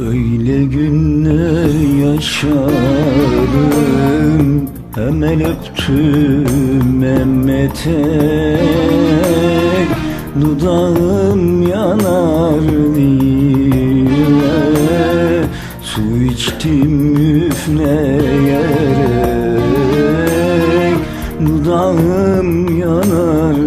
Öyle günler yaşarım Hemen öptüm hem etek Dudağım yanar diye Su içtim üfleyerek. Dudağım yanar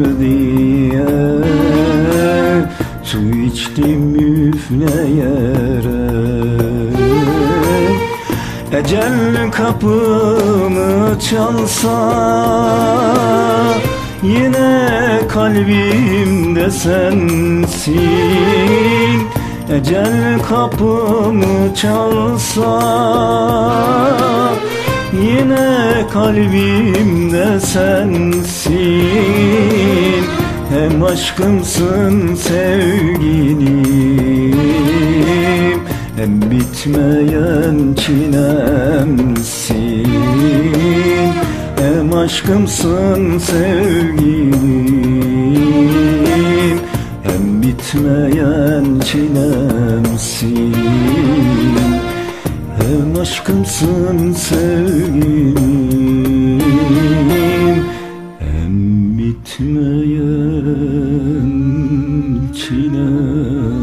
Ecel kapımı çalsa Yine kalbimde sensin. Ecel kapımı çalsa Yine kalbimde sensin. Hem aşkımsın sevgilim Hem bitmeyen çilemsin Hem aşkımsın sevgilim. Hem bitmeyen çilemsin Hem aşkımsın sevgilim. Hem bitmeyen çilemsin